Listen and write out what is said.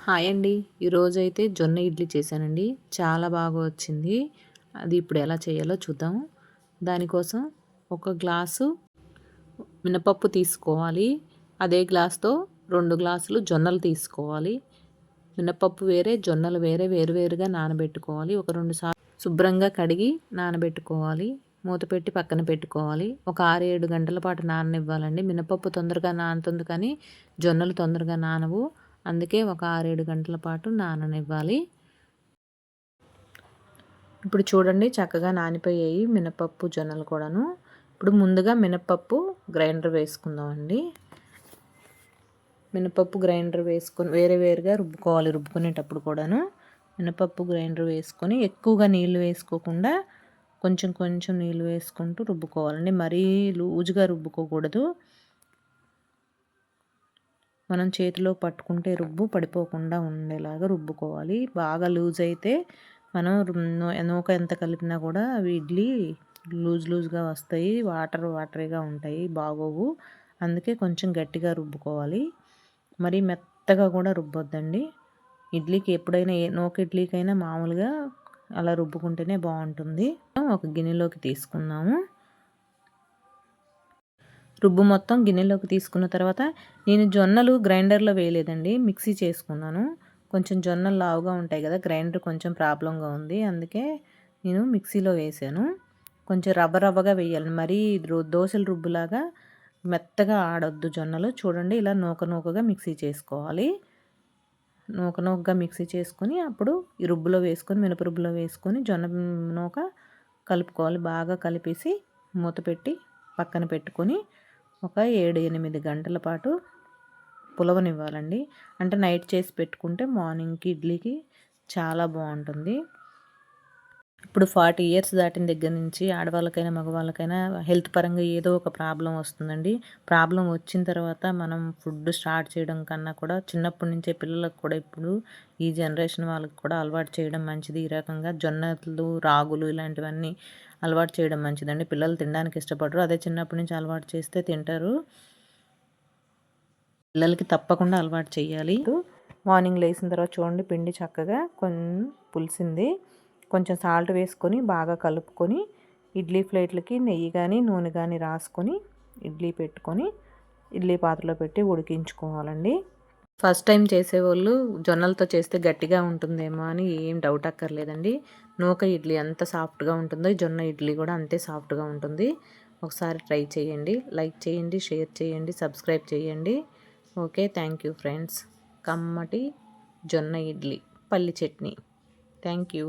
Hi అండి. ఈరోజైతే జొన్న ఇడ్లీ చేశానండి. చాలా బాగా వచ్చింది. అది ఇప్పుడు ఎలా చేయాలో చూద్దాం. దానికోసం ఒక గ్లాసు మినపప్పు తీసుకోవాలి. అదే గ్లాస్తో రెండు గ్లాసులు జొన్నలు తీసుకోవాలి. మినపప్పు వేరే జొన్నలు వేరే వేరువేరుగా నానబెట్టుకోవాలి. ఒక రెండు సార్లు శుభ్రంగా కడిగి నానబెట్టుకోవాలి. మూత పెట్టి పక్కన పెట్టుకోవాలి. ఒక ఆరు ఏడు గంటల పాటు నాననివ్వాలండి. మినపప్పు తొందరగా నానుతుంది కానీ జొన్నలు తొందరగా నానవు. అందుకే ఒక ఆరేడు గంటల పాటు నాననివ్వాలి. ఇప్పుడు చూడండి చక్కగా నానిపోయాయి మినపప్పు జొన్నలు కూడాను. ఇప్పుడు ముందుగా మినపప్పు గ్రైండర్ వేసుకుందామండి. మినపప్పు గ్రైండర్ వేసుకొని వేరే వేరుగా రుబ్బుకోవాలి రుబ్బుకునేటప్పుడు కూడాను. మినపప్పు గ్రైండర్ వేసుకొని ఎక్కువగా నీళ్ళు వేసుకోకుండా కొంచెం కొంచెం నీళ్ళు వేసుకుంటూ రుబ్బుకోవాలండి. మరీ లూజుగా రుబ్బుకోకూడదు. మనం చేతిలో పట్టుకుంటే రుబ్బు పడిపోకుండా ఉండేలాగా రుబ్బుకోవాలి. బాగా లూజ్ అయితే మనం నూక ఎంత కలిపినా కూడా అవి ఇడ్లీ లూజ్ లూజ్గా వస్తాయి. వాటర్ వాటరీగా ఉంటాయి బాగోవు. అందుకే కొంచెం గట్టిగా రుబ్బుకోవాలి. మరి మెత్తగా కూడా రుబ్బొద్దండి. ఇడ్లీకి ఎప్పుడైనా ఏ నూక ఇడ్లీకైనా మామూలుగా అలా రుబ్బుకుంటేనే బాగుంటుంది. ఒక గిన్నెలోకి తీసుకుందాము. రుబ్బు మొత్తం గిన్నెలోకి తీసుకున్న తర్వాత నేను జొన్నలు గ్రైండర్లో వేయలేదండి మిక్సీ చేసుకున్నాను. కొంచెం జొన్నలు లావుగా ఉంటాయి కదా గ్రైండర్ కొంచెం ప్రాబ్లంగా ఉంది అందుకే నేను మిక్సీలో వేసాను. కొంచెం రవ్వ రవ్వగా వేయాలి మరీ దోశల రుబ్బులాగా మెత్తగా ఆడొద్దు జొన్నలు. చూడండి ఇలా నూక నూకగా మిక్సీ చేసుకోవాలి. నూక నూకగా మిక్సీ చేసుకొని అప్పుడు ఈ రుబ్బులో వేసుకొని మినప రుబ్బులో వేసుకొని జొన్న నూక కలుపుకోవాలి. బాగా కలిపేసి మూత పెట్టి పక్కన పెట్టుకొని ఒక ఏడు ఎనిమిది గంటల పాటు పులవనివ్వాలండి. అంటే నైట్ చేసి పెట్టుకుంటే మార్నింగ్కి ఇడ్లీకి చాలా బాగుంటుంది. ఇప్పుడు ఫార్టీ ఇయర్స్ దాటిన దగ్గర నుంచి ఆడవాళ్ళకైనా మగవాళ్ళకైనా హెల్త్ పరంగా ఏదో ఒక ప్రాబ్లం వస్తుందండి. ప్రాబ్లం వచ్చిన తర్వాత మనం ఫుడ్ స్టార్ట్ చేయడం కన్నా కూడా చిన్నప్పటి నుంచే పిల్లలకు కూడా ఇప్పుడు ఈ జనరేషన్ వాళ్ళకి కూడా అలవాటు చేయడం మంచిది. ఈ రకంగా జొన్నలు రాగులు ఇలాంటివన్నీ అలవాటు చేయడం మంచిదండి. పిల్లలు తినడానికి ఇష్టపడరు. అదే చిన్నప్పటి నుంచి అలవాటు చేస్తే తింటారు. పిల్లలకి తప్పకుండా అలవాటు చేయాలి. మార్నింగ్ లేచిన తర్వాత చూడండి పిండి చక్కగా కొంచెం పులిసింది. కొంచెం సాల్ట్ వేసుకొని బాగా కలుపుకొని ఇడ్లీ ప్లేట్లకి నెయ్యి కానీ నూనె కానీ రాసుకొని ఇడ్లీ పెట్టుకొని ఇడ్లీ పాత్రలో పెట్టి ఉడికించుకోవాలండి. ఫస్ట్ టైం చేసేవాళ్ళు జొన్నలతో చేస్తే గట్టిగా ఉంటుందేమో అని ఏం డౌట్ అక్కర్లేదండి. నూక ఇడ్లీ ఎంత సాఫ్ట్గా ఉంటుందో జొన్న ఇడ్లీ కూడా అంతే సాఫ్ట్గా ఉంటుంది. ఒకసారి ట్రై చేయండి. లైక్ చేయండి షేర్ చేయండి సబ్స్క్రైబ్ చేయండి. Okay thank you friends. కమ్మటి జొన్న ఇడ్లీ పల్లి చట్నీ. Thank you.